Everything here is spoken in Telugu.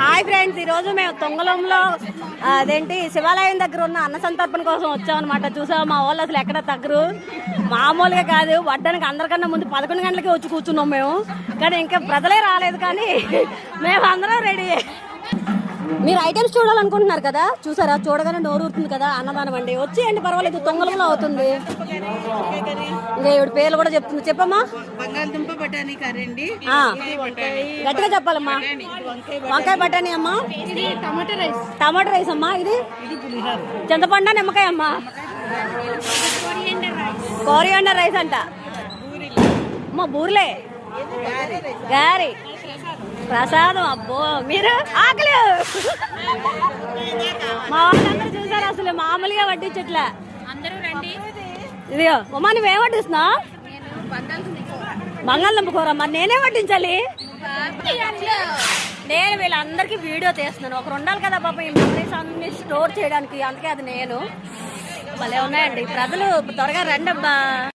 హాయ్ ఫ్రెండ్స్ ఈరోజు మేము తొంగలంలో అదేంటి శివాలయం దగ్గర ఉన్న అన్న సంతర్పణ కోసం వచ్చామన్నమాట. చూసావా మా వాళ్ళు అసలు ఎక్కడ తగ్గరు. మామూలుగా కాదు వడ్డానికి అందరికన్నా ముందు పదకొండు గంటలకి వచ్చి కూర్చున్నాం మేము. కానీ ఇంకా ప్రజలే రాలేదు కానీ మేము అందరం రెడీ మీరు ఐటమ్స్ చూడాలనుకుంటున్నారు కదా? చూసారా? చూడగానే నోరు ఊరుతుంది కదా అన్నదానం అండి. వచ్చేయండి పర్వాలేదు తొంగలంలో అవుతుంది. ఇంకా ఇవిడ పేర్లు కూడా చెప్తుంది చెప్పమ్మా. బంగాళదుంప బఠానీ కర్రీ అండి. గట్టిగా చెప్పాలమ్మా. వంకాయ బఠానీ. అమ్మా. టమాటా రైస్. టమాటా రైస్ అమ్మా ఇది? చింతపండు నిమ్మకాయ అమ్మా. Coriander rice. అంట. అమ్మా బూర్లే. గారి. ప్రసాదం అబ్బో. మీరు ఆకలి. మా వాళ్ళందరూ చూసారు అసలు మామూలుగా వడ్డించట్లే. అందరూ రండి. ఇదిగో ఉమ్మా నువ్వేం వడ్డిస్తున్నావు? నేను బంగాళదుంప కూర. మరి నేనే వడ్డించాలి? నేను వీళ్ళందరికీ వీడియో తీస్తున్నాను. ఒకరు ఉండాలి కదా పాప ఈ మెమరీస్ అన్ని స్టోర్ చేయడానికి. అందుకే అది నేను. భలే ఉన్నాయండి. ప్రజలు త్వరగా రండి అబ్బా